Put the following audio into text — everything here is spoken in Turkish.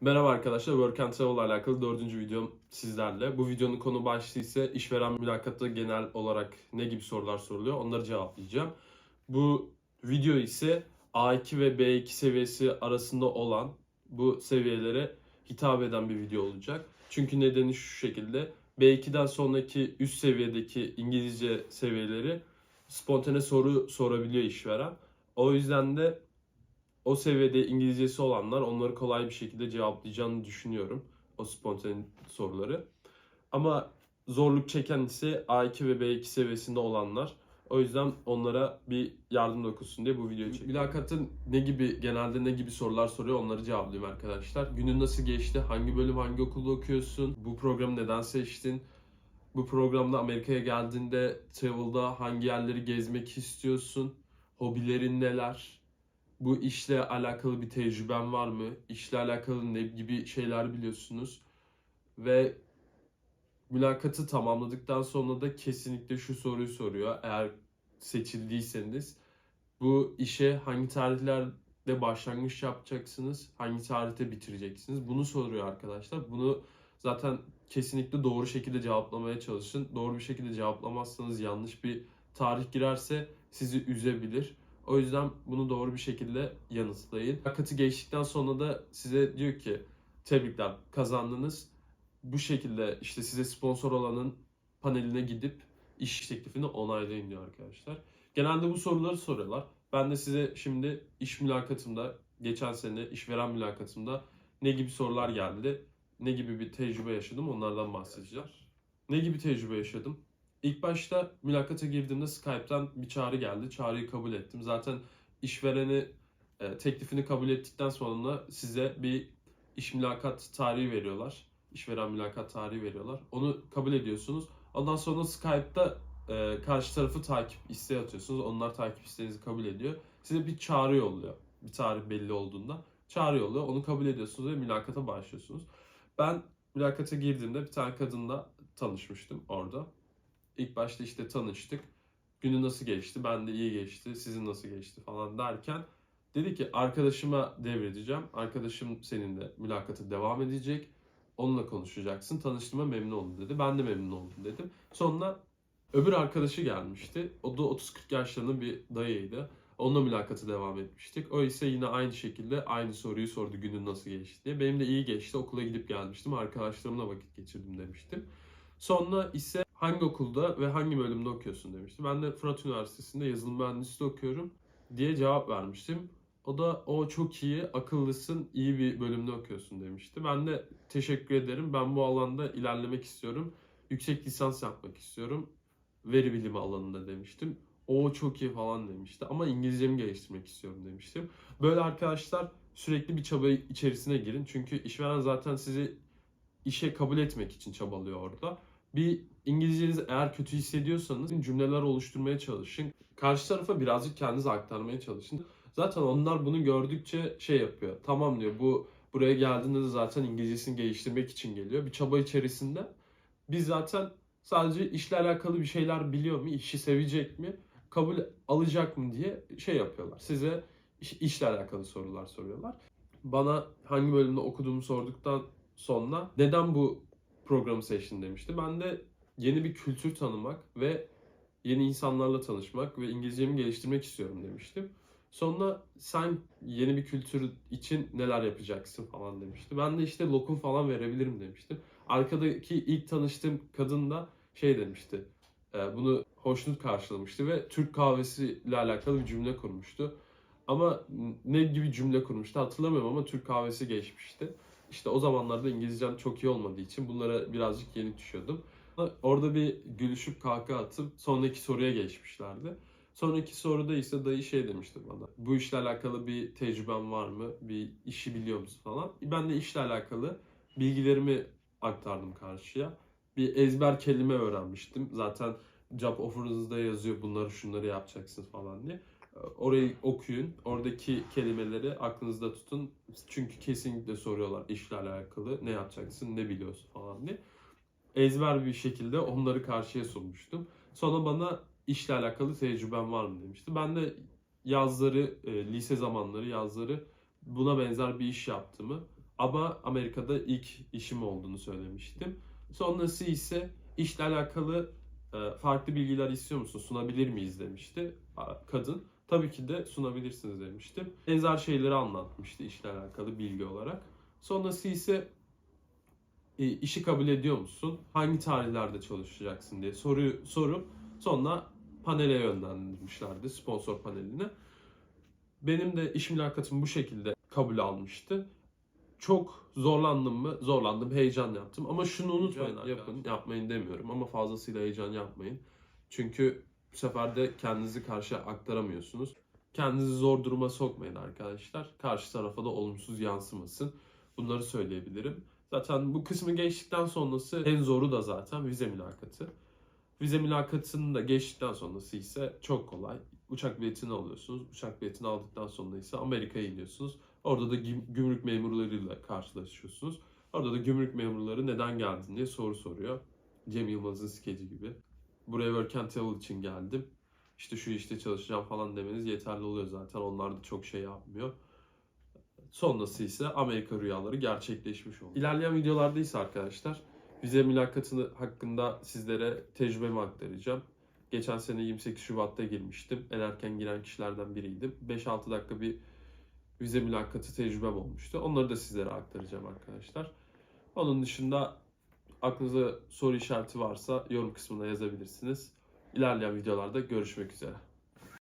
Merhaba arkadaşlar, Work and Travel alakalı dördüncü videom sizlerle. Bu videonun konu başlığı ise işveren mülakatta genel olarak ne gibi sorular soruluyor onları cevaplayacağım. Bu video ise A2 ve B2 seviyesi arasında olan bu seviyelere hitap eden bir video olacak. Çünkü nedeni şu şekilde B2'den sonraki üst seviyedeki İngilizce seviyeleri spontane soru sorabiliyor işveren. O yüzden de o seviyede İngilizcesi olanlar onları kolay bir şekilde cevaplayacağını düşünüyorum. O spontane soruları. Ama zorluk çeken ise A2 ve B2 seviyesinde olanlar. O yüzden onlara bir yardım dokunsun diye bu videoyu çekiyorum. Mülakatın ne gibi, genelde ne gibi sorular soruyor onları cevaplayayım arkadaşlar. Günün nasıl geçti? Hangi bölüm, hangi okulda okuyorsun? Bu programı neden seçtin? Bu programda Amerika'ya geldiğinde travel'da hangi yerleri gezmek istiyorsun? Hobilerin neler? Bu işle alakalı bir tecrüben var mı? İşle alakalı ne gibi şeyler biliyorsunuz? Ve mülakatı tamamladıktan sonra da kesinlikle şu soruyu soruyor. Eğer seçildiyseniz bu işe hangi tarihlerde başlangıç yapacaksınız? Hangi tarihte bitireceksiniz? Bunu soruyor arkadaşlar. Bunu zaten kesinlikle doğru şekilde cevaplamaya çalışın. Doğru bir şekilde cevaplamazsanız yanlış bir tarih girerse sizi üzebilir. O yüzden bunu doğru bir şekilde yanıtlayın. Mülakatı geçtikten sonra da size diyor ki tebrikler kazandınız. Bu şekilde işte size sponsor olanın paneline gidip iş teklifini onaylayın diyor arkadaşlar. Genelde bu soruları soruyorlar. Ben de size şimdi iş mülakatımda, geçen sene işveren mülakatımda ne gibi sorular geldi, ne gibi bir tecrübe yaşadım onlardan bahsedeceğim. Ne gibi tecrübe yaşadım? İlk başta mülakata girdiğimde Skype'tan bir çağrı geldi. Çağrıyı kabul ettim. Zaten işvereni e, teklifini kabul ettikten sonra size bir iş mülakat tarihi veriyorlar. İşveren mülakat tarihi veriyorlar. Onu kabul ediyorsunuz. Ondan sonra Skype'da e, karşı tarafı takip isteği atıyorsunuz. Onlar takip isteğinizi kabul ediyor. Size bir çağrı yolluyor. Bir tarih belli olduğunda. Çağrı yolluyor. Onu kabul ediyorsunuz ve mülakata başlıyorsunuz. Ben mülakata girdiğimde bir tane kadınla tanışmıştım orada. İlk başta işte tanıştık. Günü nasıl geçti? Ben de iyi geçti. Sizin nasıl geçti falan derken dedi ki arkadaşıma devredeceğim. Arkadaşım seninle mülakata devam edecek. Onunla konuşacaksın. Tanıştığıma memnun oldum dedi. Ben de memnun oldum dedim. Sonra öbür arkadaşı gelmişti. O da 30-40 yaşlarında bir dayıydı. Onunla mülakatı devam etmiştik. O ise yine aynı şekilde aynı soruyu sordu günün nasıl geçti diye. Benim de iyi geçti. Okula gidip gelmiştim. Arkadaşlarımla vakit geçirdim demiştim. Sonra ise hangi okulda ve hangi bölümde okuyorsun demişti. Ben de Fırat Üniversitesi'nde yazılım mühendisliği okuyorum diye cevap vermiştim. O da o çok iyi, akıllısın, iyi bir bölümde okuyorsun demişti. Ben de teşekkür ederim. Ben bu alanda ilerlemek istiyorum. Yüksek lisans yapmak istiyorum. Veri bilimi alanında demiştim. O çok iyi falan demişti. Ama İngilizcemi geliştirmek istiyorum demiştim. Böyle arkadaşlar sürekli bir çaba içerisine girin. Çünkü işveren zaten sizi işe kabul etmek için çabalıyor orada. Bir İngilizcenizi eğer kötü hissediyorsanız cümleler oluşturmaya çalışın. Karşı tarafa birazcık kendinizi aktarmaya çalışın. Zaten onlar bunu gördükçe şey yapıyor. Tamam diyor bu buraya geldiğinde de zaten İngilizcesini geliştirmek için geliyor. Bir çaba içerisinde biz zaten sadece işle alakalı bir şeyler biliyor mu, işi sevecek mi, kabul alacak mı diye şey yapıyorlar. Size iş- işle alakalı sorular soruyorlar. Bana hangi bölümde okuduğumu sorduktan sonra neden bu programı seçtin demişti. Ben de yeni bir kültür tanımak ve yeni insanlarla tanışmak ve İngilizcemi geliştirmek istiyorum demiştim. Sonra sen yeni bir kültür için neler yapacaksın falan demişti. Ben de işte lokum falan verebilirim demiştim. Arkadaki ilk tanıştığım kadın da şey demişti. e, Bunu hoşnut karşılamıştı ve Türk kahvesiyle alakalı bir cümle kurmuştu. Ama ne gibi cümle kurmuştu hatırlamıyorum ama Türk kahvesi geçmişti. İşte o zamanlarda İngilizcem çok iyi olmadığı için bunlara birazcık yeni düşüyordum. Orada bir gülüşüp kahkaha atıp sonraki soruya geçmişlerdi. Sonraki soruda ise dayı şey demişti bana. Bu işle alakalı bir tecrüben var mı? Bir işi biliyor musun falan. Ben de işle alakalı bilgilerimi aktardım karşıya. Bir ezber kelime öğrenmiştim. Zaten job offer'ınızda yazıyor bunları şunları yapacaksınız falan diye. Orayı okuyun. Oradaki kelimeleri aklınızda tutun. Çünkü kesinlikle soruyorlar işle alakalı. Ne yapacaksın, ne biliyorsun falan diye. Ezber bir şekilde onları karşıya sunmuştum. Sonra bana işle alakalı tecrüben var mı demişti. Ben de yazları, e, lise zamanları yazları buna benzer bir iş yaptığımı, Ama Amerika'da ilk işim olduğunu söylemiştim. Sonrası ise işle alakalı e, farklı bilgiler istiyor musun? Sunabilir miyiz demişti kadın. Tabii ki de sunabilirsiniz demiştim. Benzer şeyleri anlatmıştı işle alakalı bilgi olarak. Sonrası ise işi kabul ediyor musun? Hangi tarihlerde çalışacaksın diye soruyu sorup sonra panele yönlendirmişlerdi sponsor paneline. Benim de iş mülakatım bu şekilde kabul almıştı. Çok zorlandım mı? Zorlandım, heyecan yaptım. Ama şunu unutmayın Heyecan yapın, yapmayın demiyorum ama fazlasıyla heyecan yapmayın. Çünkü bu sefer de kendinizi karşıya aktaramıyorsunuz. Kendinizi zor duruma sokmayın arkadaşlar. Karşı tarafa da olumsuz yansımasın. Bunları söyleyebilirim. Zaten bu kısmı geçtikten sonrası en zoru da zaten vize mülakatı. Vize mülakatını da geçtikten sonrası ise çok kolay. Uçak biletini alıyorsunuz. Uçak biletini aldıktan sonra ise Amerika'ya iniyorsunuz. Orada da güm- gümrük memurlarıyla karşılaşıyorsunuz. Orada da gümrük memurları neden geldin diye soru soruyor. Cem Yılmaz'ın skeci gibi. Buraya work and travel için geldim. İşte şu işte çalışacağım falan demeniz yeterli oluyor zaten. Onlar da çok şey yapmıyor. Sonrası ise Amerika rüyaları gerçekleşmiş oldu. İlerleyen videolarda ise arkadaşlar vize mülakatını hakkında sizlere tecrübemi aktaracağım. Geçen sene 28 Şubat'ta girmiştim. En erken giren kişilerden biriydim. 5-6 dakika bir vize mülakatı tecrübem olmuştu. Onları da sizlere aktaracağım arkadaşlar. Onun dışında aklınıza soru işareti varsa yorum kısmına yazabilirsiniz. İlerleyen videolarda görüşmek üzere.